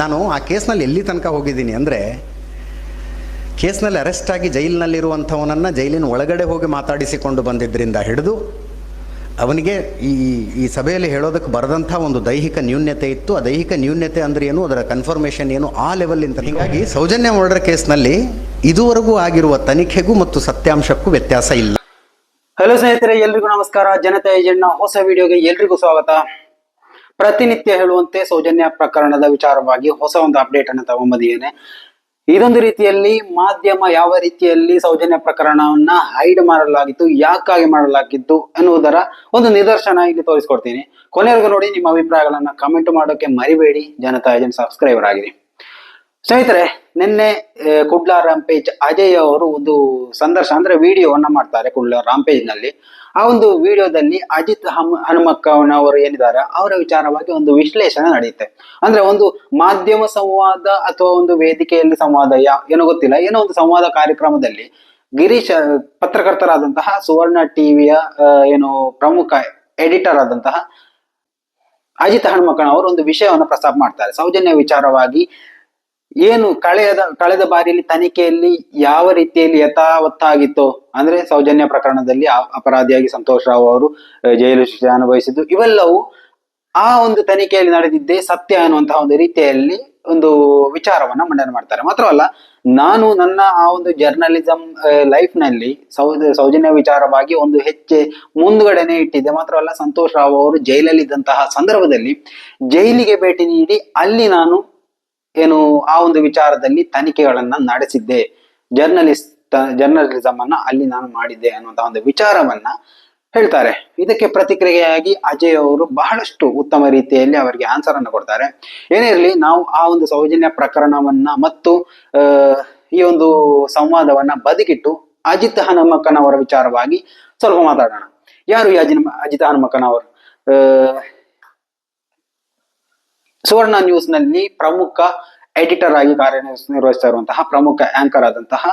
ನಾನು ಆ ಕೇಸ್ನಲ್ಲಿ ಎಲ್ಲಿ ತನಕ ಹೋಗಿದ್ದೀನಿ ಅಂದರೆ ಕೇಸ್ನಲ್ಲಿ ಅರೆಸ್ಟ್ ಆಗಿ ಜೈಲಿನಲ್ಲಿರುವಂಥವನನ್ನು ಜೈಲಿನ ಒಳಗಡೆ ಹೋಗಿ ಮಾತಾಡಿಸಿಕೊಂಡು ಬಂದಿದ್ದರಿಂದ ಹಿಡಿದು ಅವನಿಗೆ ಈ ಈ ಸಭೆಯಲ್ಲಿ ಹೇಳೋದಕ್ಕೆ ಬರದಂಥ ಒಂದು ದೈಹಿಕ ನ್ಯೂನ್ಯತೆ ಇತ್ತು. ಆ ದೈಹಿಕ ನ್ಯೂನ್ಯತೆ ಅಂದ್ರೆ ಏನು? ಅದರ ಕನ್ಫರ್ಮೇಷನ್ ಏನು? ಆ ಲೆವೆಲ್ಲಿಂದ ಹೀಗಾಗಿ ಸೌಜನ್ಯ ಮರ್ಡರ್ ಕೇಸ್ನಲ್ಲಿ ಇದುವರೆಗೂ ಆಗಿರುವ ತನಿಖೆಗೂ ಮತ್ತು ಸತ್ಯಾಂಶಕ್ಕೂ ವ್ಯತ್ಯಾಸ ಇಲ್ಲ. ಹಲೋ ಸ್ನೇಹಿತರೆ, ಎಲ್ರಿಗೂ ನಮಸ್ಕಾರ. ಜನತಾ ಏಜೆಂಟ್ನ ಹೊಸ ವಿಡಿಯೋಗೆ ಎಲ್ರಿಗೂ ಸ್ವಾಗತ. ಪ್ರತಿನಿತ್ಯ ಹೇಳುವಂತೆ ಸೌಜನ್ಯ ಪ್ರಕರಣದ ವಿಚಾರವಾಗಿ ಹೊಸ ಒಂದು ಅಪ್ಡೇಟ್ ಅನ್ನು ತಗೊಂಬಂದಿದ್ದೇನೆ. ಇದೊಂದು ರೀತಿಯಲ್ಲಿ ಮಾಧ್ಯಮ ಯಾವ ರೀತಿಯಲ್ಲಿ ಸೌಜನ್ಯ ಪ್ರಕರಣವನ್ನ ಹೈಡ್ ಮಾಡಲಾಗಿತ್ತು, ಯಾಕಾಗಿ ಮಾಡಲಾಗಿತ್ತು ಎನ್ನುವುದರ ಒಂದು ನಿದರ್ಶನ ಇಲ್ಲಿ ತೋರಿಸ್ಕೊಡ್ತೀನಿ. ಕೊನೆಯವರೆಗೂ ನೋಡಿ ನಿಮ್ಮ ಅಭಿಪ್ರಾಯಗಳನ್ನ ಕಮೆಂಟ್ ಮಾಡೋಕೆ ಮರಿಬೇಡಿ. ಜನತಾ ಏಜೆಂಟ್ ಸಬ್ಸ್ಕ್ರೈಬರ್ ಆಗಿರಿ ಸ್ನೇಹಿತರೆ, ನಿನ್ನೆ ಕುಡ್ಲಾ ರಾಂಪೇಜ್ ಅಜಯ್ ಅವರು ಒಂದು ಸಂದರ್ಶನ ಅಂದ್ರೆ ವಿಡಿಯೋವನ್ನ ಮಾಡ್ತಾರೆ ಕುಡ್ಲ ರಾಂಪೇಜ್ನಲ್ಲಿ ಆ ಒಂದು ವಿಡಿಯೋದಲ್ಲಿ ಅಜಿತ್ ಹಮ್ ಹನುಮಕ್ಕನವರು ಏನಿದ್ದಾರೆ, ಅವರ ವಿಚಾರವಾಗಿ ಒಂದು ವಿಶ್ಲೇಷಣೆ ನಡೆಯುತ್ತೆ. ಅಂದ್ರೆ ಒಂದು ಮಾಧ್ಯಮ ಸಂವಾದ ಅಥವಾ ಒಂದು ವೇದಿಕೆಯಲ್ಲಿ ಸಂವಾದ, ಯಾ, ಏನೋ ಗೊತ್ತಿಲ್ಲ, ಏನೋ ಒಂದು ಸಂವಾದ ಕಾರ್ಯಕ್ರಮದಲ್ಲಿ ಗಿರೀಶ್, ಪತ್ರಕರ್ತರಾದಂತಹ ಸುವರ್ಣ ಟಿವಿಯ ಏನು ಪ್ರಮುಖ ಎಡಿಟರ್ ಆದಂತಹ ಅಜಿತ್ ಹನುಮಕ್ಕನ ಅವರು ಒಂದು ವಿಷಯವನ್ನು ಪ್ರಸ್ತಾಪ ಮಾಡ್ತಾರೆ. ಸೌಜನ್ಯ ವಿಚಾರವಾಗಿ ಏನು ಕಳೆದ ಕಳೆದ ಬಾರಿಯಲ್ಲಿ ತನಿಖೆಯಲ್ಲಿ ಯಾವ ರೀತಿಯಲ್ಲಿ ಯಥಾವತ್ತಾಗಿತ್ತು? ಅಂದ್ರೆ ಸೌಜನ್ಯ ಪ್ರಕರಣದಲ್ಲಿ ಅಪರಾಧಿಯಾಗಿ ಸಂತೋಷ್ ರಾವ್ ಅವರು ಜೈಲು ಶಿಕ್ಷೆ ಅನುಭವಿಸಿದ್ದು. ಇವೆಲ್ಲವೂ ಆ ಒಂದು ತನಿಖೆಯಲ್ಲಿ ನಡೆದಿದ್ದೇ ಸತ್ಯ ಅನ್ನುವಂತಹ ಒಂದು ರೀತಿಯಲ್ಲಿ ಒಂದು ವಿಚಾರವನ್ನ ಮಂಡನೆ ಮಾಡ್ತಾರೆ. ಮಾತ್ರವಲ್ಲ, ನಾನು ನನ್ನ ಆ ಒಂದು ಜರ್ನಲಿಸಂ ಲೈಫ್ನಲ್ಲಿ ಸೌಜನ್ಯ ವಿಚಾರವಾಗಿ ಒಂದು ಹೆಚ್ಚೆ ಮುಂದುಗಡೆನೆ ಇಟ್ಟಿದ್ದೆ. ಮಾತ್ರವಲ್ಲ, ಸಂತೋಷ್ ರಾವ್ ಅವರು ಜೈಲಲ್ಲಿ ಇದ್ದಂತಹ ಸಂದರ್ಭದಲ್ಲಿ ಜೈಲಿಗೆ ಭೇಟಿ ನೀಡಿ ಅಲ್ಲಿ ನಾನು ಏನು ಆ ಒಂದು ವಿಚಾರದಲ್ಲಿ ತನಿಖೆಗಳನ್ನ ನಡೆಸಿದ್ದೆ. ಜರ್ನಲಿಸ್ಟ್ ಜರ್ನಲಿಸಂ ಅನ್ನ ಅಲ್ಲಿ ನಾನು ಮಾಡಿದ್ದೆ ಅನ್ನುವಂತಹ ಒಂದು ವಿಚಾರವನ್ನ ಹೇಳ್ತಾರೆ. ಇದಕ್ಕೆ ಪ್ರತಿಕ್ರಿಯೆಯಾಗಿ ಅಜಯ್ ಅವರು ಬಹಳಷ್ಟು ಉತ್ತಮ ರೀತಿಯಲ್ಲಿ ಅವರಿಗೆ ಆನ್ಸರ್ ಅನ್ನು ಕೊಡ್ತಾರೆ. ಏನೇ ಇರಲಿ, ನಾವು ಆ ಒಂದು ಸೌಜನ್ಯ ಪ್ರಕರಣವನ್ನ ಮತ್ತು ಈ ಒಂದು ಸಂವಾದವನ್ನ ಬದಿಗಿಟ್ಟು ಅಜಿತ್ ಹನುಮಕ್ಕನವರ ವಿಚಾರವಾಗಿ ಸ್ವಲ್ಪ ಮಾತಾಡೋಣ. ಯಾರು ಈ ಅಜಿನ್, ಅಜಿತ್ ಹನುಮಕ್ಕನವರು ಸುವರ್ಣ ನ್ಯೂಸ್ನಲ್ಲಿ ಪ್ರಮುಖ ಎಡಿಟರ್ ಆಗಿ ಕಾರ್ಯನಿರ್ವಹಿಸ್ತಾ ಇರುವಂತಹ ಪ್ರಮುಖ ಆಂಕರ್ ಆದಂತಹ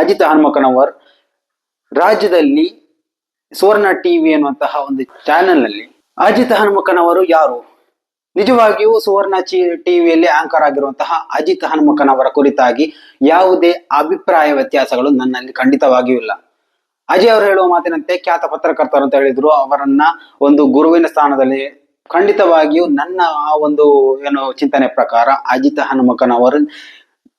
ಅಜಿತ್ ಹನುಮಕನವರ್ ರಾಜ್ಯದಲ್ಲಿ ಸುವರ್ಣ ಟಿವಿ ಎನ್ನುವಂತಹ ಒಂದು ಚಾನೆಲ್ನಲ್ಲಿ ಅಜಿತ್ ಹನುಮಕನವರು ಯಾರು? ನಿಜವಾಗಿಯೂ ಸುವರ್ಣ ಚಿ, ಟಿವಿಯಲ್ಲಿ ಆಂಕರ್ ಆಗಿರುವಂತಹ ಅಜಿತ್ ಹನುಮಕನವರ ಕುರಿತಾಗಿ ಯಾವುದೇ ಅಭಿಪ್ರಾಯ ವ್ಯತ್ಯಾಸಗಳು ನನ್ನಲ್ಲಿ ಖಂಡಿತವಾಗಿಯೂ ಇಲ್ಲ. ಅಜಯ್ ಅವರು ಹೇಳುವ ಮಾತಿನಂತೆ ಖ್ಯಾತ ಪತ್ರಕರ್ತರು ಅಂತ ಹೇಳಿದ್ರು, ಅವರನ್ನ ಒಂದು ಗುರುವಿನ ಸ್ಥಾನದಲ್ಲಿ ಖಂಡಿತವಾಗಿಯೂ ನನ್ನ ಆ ಒಂದು ಏನು ಚಿಂತನೆ ಪ್ರಕಾರ ಅಜಿತ್ ಹನುಮಕನವರು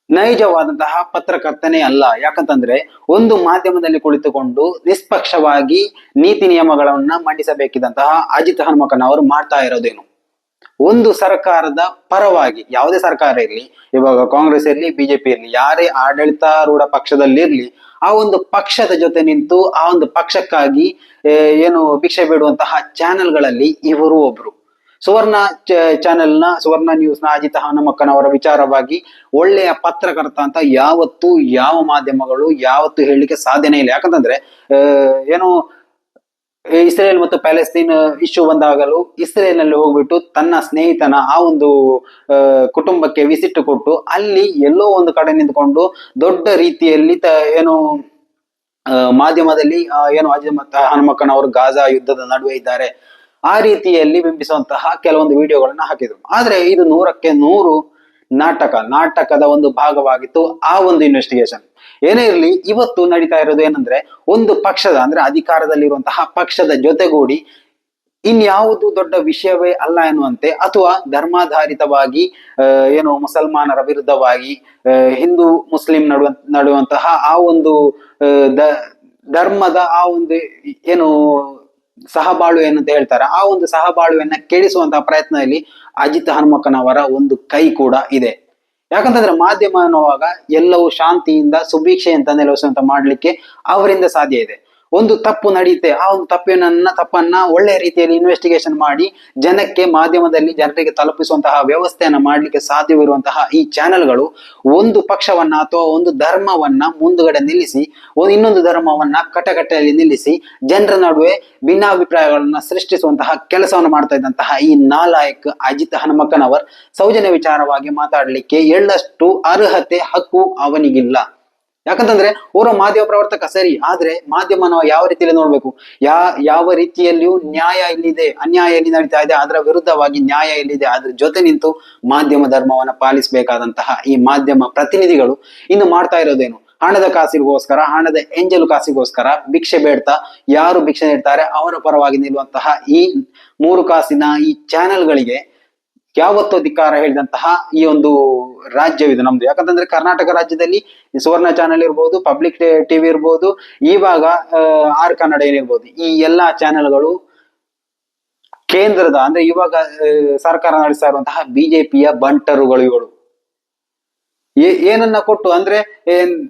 ನೈಜವಾದಂತಹ ಪತ್ರಕರ್ತನೇ ಅಲ್ಲ. ಯಾಕಂತಂದ್ರೆ ಒಂದು ಮಾಧ್ಯಮದಲ್ಲಿ ಕುಳಿತುಕೊಂಡು ನಿಷ್ಪಕ್ಷವಾಗಿ ನೀತಿ ನಿಯಮಗಳನ್ನ ಮಂಡಿಸಬೇಕಿದಂತಹ ಅಜಿತ್ ಹನುಮಕನವರು ಮಾಡ್ತಾ ಇರೋದೇನು? ಒಂದು ಸರ್ಕಾರದ ಪರವಾಗಿ, ಯಾವುದೇ ಸರ್ಕಾರ ಇರಲಿ, ಇವಾಗ ಕಾಂಗ್ರೆಸ್ ಇರಲಿ, ಬಿಜೆಪಿ ಇರಲಿ, ಯಾರೇ ಆಡಳಿತಾರೂಢ ಪಕ್ಷದಲ್ಲಿರ್ಲಿ, ಆ ಒಂದು ಪಕ್ಷದ ಜೊತೆ ನಿಂತು ಆ ಒಂದು ಪಕ್ಷಕ್ಕಾಗಿ ಏನು ಭಿಕ್ಷೆ ಬೇಡುವಂತಹ ಚಾನೆಲ್ಗಳಲ್ಲಿ ಇವರು ಒಬ್ರು. ಸುವರ್ಣ ಚಾನೆಲ್ನ, ಸುವರ್ಣ ನ್ಯೂಸ್ನ ಅಜಿತ ಹನುಮಕ್ಕನವರ ವಿಚಾರವಾಗಿ ಒಳ್ಳೆಯ ಪತ್ರಕರ್ತ ಅಂತ ಯಾವತ್ತು ಯಾವ ಮಾಧ್ಯಮಗಳು ಯಾವತ್ತು ಹೇಳಲಿಕ್ಕೆ ಸಾಧ್ಯನೇ ಇಲ್ಲ. ಯಾಕಂತಂದ್ರೆ ಏನು, ಇಸ್ರೇಲ್ ಮತ್ತು ಪ್ಯಾಲೆಸ್ತೀನ್ ಇಶ್ಯೂ ಬಂದಾಗಲೂ ಇಸ್ರೇಲ್ನಲ್ಲಿ ಹೋಗ್ಬಿಟ್ಟು ತನ್ನ ಸ್ನೇಹಿತನ ಆ ಒಂದು ಕುಟುಂಬಕ್ಕೆ ವಿಸಿಟ್ ಕೊಟ್ಟು ಅಲ್ಲಿ ಎಲ್ಲೋ ಒಂದು ಕಡೆ ನಿಂತ್ಕೊಂಡು ದೊಡ್ಡ ರೀತಿಯಲ್ಲಿ ತ, ಏನು ಮಾಧ್ಯಮದಲ್ಲಿ ಏನು ಅಜಿತ ಹನುಮಕ್ಕನವರು ಗಾಜಾ ಯುದ್ಧದ ನಡುವೆ ಇದ್ದಾರೆ. ಆ ರೀತಿಯಲ್ಲಿ ಬಿಂಬಿಸುವಂತಹ ಕೆಲವೊಂದು ವಿಡಿಯೋಗಳನ್ನ ಹಾಕಿದ್ರು. ಆದ್ರೆ ಇದು ನೂರಕ್ಕೆ ನೂರು ನಾಟಕ, ನಾಟಕದ ಒಂದು ಭಾಗವಾಗಿತ್ತು ಆ ಒಂದು ಇನ್ವೆಸ್ಟಿಗೇಷನ್ ಏನೇ ಇರಲಿ, ಇವತ್ತು ನಡೀತಾ ಇರೋದು ಏನಂದ್ರೆ, ಒಂದು ಪಕ್ಷದ, ಅಂದ್ರೆ ಅಧಿಕಾರದಲ್ಲಿರುವಂತಹ ಪಕ್ಷದ ಜೊತೆಗೂಡಿ ಇನ್ಯಾವುದು ದೊಡ್ಡ ವಿಷಯವೇ ಅಲ್ಲ ಎನ್ನುವಂತೆ, ಅಥವಾ ಧರ್ಮಾಧಾರಿತವಾಗಿ ಏನು ಮುಸಲ್ಮಾನರ ವಿರುದ್ಧವಾಗಿ ಹಿಂದೂ, ಮುಸ್ಲಿಂ ನಡುವ, ನಡುವಂತಹ ಆ ಒಂದು ಧರ್ಮದ ಆ ಒಂದು, ಏನು ಸಹಬಾಳು ಏನಂತ ಹೇಳ್ತಾರೆ. ಆ ಒಂದು ಸಹಬಾಳುವನ್ನ ಕೇಳಿಸುವಂತಹ ಪ್ರಯತ್ನದಲ್ಲಿ ಅಜಿತ್ ಹನುಮಕ್ಕನವರ ಒಂದು ಕೈ ಕೂಡ ಇದೆ. ಯಾಕಂತಂದ್ರೆ ಮಾಧ್ಯಮ ಅನ್ನುವಾಗ ಎಲ್ಲವೂ ಶಾಂತಿಯಿಂದ ಸುಭೀಕ್ಷೆಯಿಂದ ನೆಲೆಸುವಂತ ಮಾಡ್ಲಿಕ್ಕೆ ಅವರಿಂದ ಸಾಧ್ಯ ಇದೆ. ಒಂದು ತಪ್ಪು ನಡೆಯುತ್ತೆ ಆ ಒಂದು ತಪ್ಪಿನ ತಪ್ಪನ್ನ ಒಳ್ಳೆಯ ರೀತಿಯಲ್ಲಿ ಇನ್ವೆಸ್ಟಿಗೇಷನ್ ಮಾಡಿ, ಜನಕ್ಕೆ ಮಾಧ್ಯಮದಲ್ಲಿ ಜನರಿಗೆ ತಲುಪಿಸುವಂತಹ ವ್ಯವಸ್ಥೆಯನ್ನು ಮಾಡಲಿಕ್ಕೆ ಸಾಧ್ಯವಿರುವಂತಹ ಈ ಚಾನೆಲ್ಗಳು ಒಂದು ಪಕ್ಷವನ್ನ ಅಥವಾ ಒಂದು ಧರ್ಮವನ್ನ ಮುಂದುಗಡೆ ನಿಲ್ಲಿಸಿ ಒಂದು ಇನ್ನೊಂದು ಧರ್ಮವನ್ನ ಕಟಕಟೆಯಲ್ಲಿ ನಿಲ್ಲಿಸಿ, ಜನರ ನಡುವೆ ಭಿನ್ನಾಭಿಪ್ರಾಯಗಳನ್ನ ಸೃಷ್ಟಿಸುವಂತಹ ಕೆಲಸವನ್ನು ಮಾಡ್ತಾ ಇದ್ದಂತಹ ಈ ನಾಲಾಯಕ್ ಅಜಿತ್ ಹನುಮಕ್ಕನವರ್ ಸೌಜನ್ಯ ವಿಚಾರವಾಗಿ ಮಾತಾಡಲಿಕ್ಕೆ ಎಳ್ಳಷ್ಟು ಅರ್ಹತೆ, ಹಕ್ಕು ಅವನಿಗಿಲ್ಲ. ಯಾಕಂತಂದ್ರೆ ಅವರು ಮಾಧ್ಯಮ ಪ್ರವರ್ತಕ, ಸರಿ, ಆದ್ರೆ ಮಾಧ್ಯಮ ನಾವು ಯಾವ ರೀತಿಯಲ್ಲಿ ನೋಡ್ಬೇಕು? ಯಾ, ಯಾವ ರೀತಿಯಲ್ಲಿಯೂ ನ್ಯಾಯ ಎಲ್ಲಿದೆ ಅನ್ಯಾಯ ಎಲ್ಲಿ ನಡೀತಾ ಇದೆ, ಅದರ ವಿರುದ್ಧವಾಗಿ ನ್ಯಾಯ ಎಲ್ಲಿದೆ, ಅದ್ರ ಜೊತೆ ನಿಂತು ಮಾಧ್ಯಮ ಧರ್ಮವನ್ನ ಪಾಲಿಸಬೇಕಾದಂತಹ ಈ ಮಾಧ್ಯಮ ಪ್ರತಿನಿಧಿಗಳು ಇನ್ನು ಮಾಡ್ತಾ ಇರೋದೇನು? ಹಣದ ಕಾಸಿಗೋಸ್ಕರ, ಹಣದ ಎಂಜಲು ಕಾಸಿಗೋಸ್ಕರ ಭಿಕ್ಷೆ ಬೇಡ್ತಾ ಯಾರು ಭಿಕ್ಷೆ ನೀಡ್ತಾರೆ? ಅವರ ಪರವಾಗಿ ನಿಲ್ಲುವಂತಹ ಈ ಮೂರು ಕಾಸಿನ ಈ ಚಾನೆಲ್ಗಳಿಗೆ ಯಾವತ್ತೋ ಅಧಿಕಾರ ಹೇಳಿದಂತಹ ಈ ಒಂದು ರಾಜ್ಯವಿದು ನಮ್ದು. ಯಾಕಂತಂದ್ರೆ ಕರ್ನಾಟಕ ರಾಜ್ಯದಲ್ಲಿ ಸುವರ್ಣ ಚಾನೆಲ್ ಇರ್ಬೋದು ಪಬ್ಲಿಕ್ ಟಿವಿ ಇರ್ಬೋದು, ಇವಾಗ ಆರ್ ಕನ್ನಡ ಏನಿರ್ಬೋದು, ಈ ಎಲ್ಲಾ ಚಾನೆಲ್ಗಳು ಕೇಂದ್ರದ, ಅಂದ್ರೆ ಇವಾಗ ಸರ್ಕಾರ ನಡೆಸ್ತಾ ಇರುವಂತಹ ಬಿಜೆಪಿಯ ಬಂಟರುಗಳು ಏ- ಏನನ್ನ ಕೊಟ್ಟು, ಅಂದ್ರೆ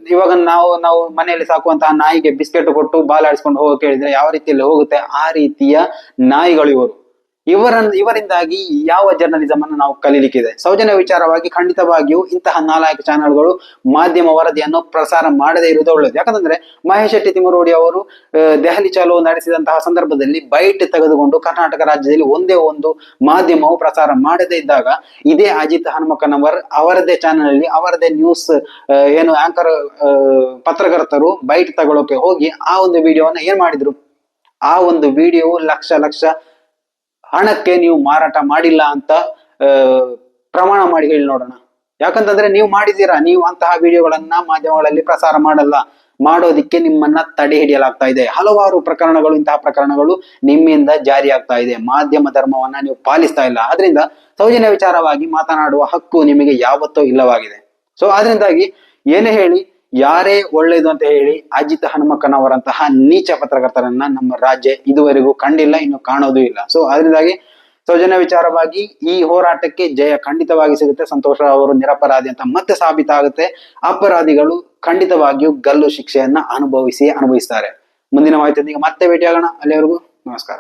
ಇವಾಗ ನಾವು ನಾವು ಮನೆಯಲ್ಲಿ ಸಾಕುವಂತಹ ನಾಯಿಗೆ ಬಿಸ್ಕೆಟ್ ಕೊಟ್ಟು ಬಾಲ್ ಆಡಿಸ್ಕೊಂಡು ಹೋಗಕ್ಕೆ ಹೇಳಿದ್ರೆ ಯಾವ ರೀತಿಯಲ್ಲಿ ಹೋಗುತ್ತೆ? ಆ ರೀತಿಯ ನಾಯಿಗಳು ಇವರು. ಇವರನ್ನ ಇವರಿಂದಾಗಿ ಯಾವ ಜರ್ನಲಿಸಮ್ ಅನ್ನು ನಾವು ಕಲೀಲಿಕ್ಕಿದೆ? ಸೌಜನ್ಯ ವಿಚಾರವಾಗಿ ಖಂಡಿತವಾಗಿಯೂ ಇಂತಹ ನಾಲ್ಕು ಚಾನೆಲ್ಗಳು ಮಾಧ್ಯಮ ವರದಿಯನ್ನು ಪ್ರಸಾರ ಮಾಡದೇ ಇರುವುದು ಒಳ್ಳೆಯದು. ಯಾಕಂದ್ರೆ ಮಹೇಶ್ ಶೆಟ್ಟಿ ತಿಮರೋಡಿ ಅವರು ದೆಹಲಿ ಚಲೋ ನಡೆಸಿದಂತಹ ಸಂದರ್ಭದಲ್ಲಿ ಬೈಟ್ ತೆಗೆದುಕೊಂಡು ಕರ್ನಾಟಕ ರಾಜ್ಯದಲ್ಲಿ ಒಂದೇ ಒಂದು ಮಾಧ್ಯಮವು ಪ್ರಸಾರ ಮಾಡದೇ ಇದ್ದಾಗ ಇದೇ ಅಜಿತ್ ಹನುಮಕ್ಕನವರ್ ಅವರದೇ ಚಾನೆಲ್ ಅಲ್ಲಿ ಅವರದೇ ನ್ಯೂಸ್ ಏನು ಆಂಕರ್ ಪತ್ರಕರ್ತರು ಬೈಟ್ ತಗೊಳ್ಳೋಕೆ ಹೋಗಿ ಆ ಒಂದು ವಿಡಿಯೋವನ್ನು ಏನ್ ಮಾಡಿದ್ರು? ಆ ಒಂದು ವಿಡಿಯೋ ಲಕ್ಷ ಲಕ್ಷ ಹಣಕ್ಕೆ ನೀವು ಮಾರಾಟ ಮಾಡಿಲ್ಲ ಅಂತ ಪ್ರಮಾಣ ಮಾಡಿ ಹೇಳಿ ನೋಡೋಣ. ಯಾಕಂತಂದ್ರೆ ನೀವು ಮಾಡಿದ್ದೀರಾ, ನೀವು ಅಂತಹ ವಿಡಿಯೋಗಳನ್ನ ಮಾಧ್ಯಮಗಳಲ್ಲಿ ಪ್ರಸಾರ ಮಾಡಲ್ಲ. ಮಾಡೋದಿಕ್ಕೆ ನಿಮ್ಮನ್ನ ತಡೆ ಹಿಡಿಯಲಾಗ್ತಾ ಇದೆ. ಹಲವಾರು ಪ್ರಕರಣಗಳು, ಇಂತಹ ಪ್ರಕರಣಗಳು ನಿಮ್ಮಿಂದ ಜಾರಿ ಆಗ್ತಾ ಇದೆ. ಮಾಧ್ಯಮ ಧರ್ಮವನ್ನ ನೀವು ಪಾಲಿಸ್ತಾ ಇಲ್ಲ. ಆದ್ರಿಂದ ಸೌಜನ್ಯ ವಿಚಾರವಾಗಿ ಮಾತನಾಡುವ ಹಕ್ಕು ನಿಮಗೆ ಯಾವತ್ತೂ ಇಲ್ಲವಾಗಿದೆ. ಸೊ ಆದ್ರಿಂದಾಗಿ ಏನೇ ಹೇಳಿ ಯಾರೇ ಒಳ್ಳೇದು ಅಂತ ಹೇಳಿ ಅಜಿತ್ ಹನುಮಕ್ಕನವರಂತಹ ನೀಚ ಪತ್ರಕರ್ತರನ್ನ ನಮ್ಮ ರಾಜ್ಯ ಇದುವರೆಗೂ ಕಂಡಿಲ್ಲ, ಇನ್ನು ಕಾಣೋದು ಇಲ್ಲ. ಸೊ ಅದರಿಂದಾಗಿ ಸೌಜನ್ಯ ವಿಚಾರವಾಗಿ ಈ ಹೋರಾಟಕ್ಕೆ ಜಯ ಖಂಡಿತವಾಗಿ ಸಿಗುತ್ತೆ. ಸಂತೋಷ ಅವರು ನಿರಪರಾಧಿ ಅಂತ ಮತ್ತೆ ಸಾಬೀತಾಗುತ್ತೆ. ಅಪರಾಧಿಗಳು ಖಂಡಿತವಾಗಿಯೂ ಗಲ್ಲು ಶಿಕ್ಷೆಯನ್ನ ಅನುಭವಿಸಿ ಅನುಭವಿಸ್ತಾರೆ. ಮುಂದಿನ ಮಾಹಿತಿಯೊಂದಿಗೆ ಮತ್ತೆ ಭೇಟಿಯಾಗೋಣ. ಅಲ್ಲಿವರೆಗೂ ನಮಸ್ಕಾರ.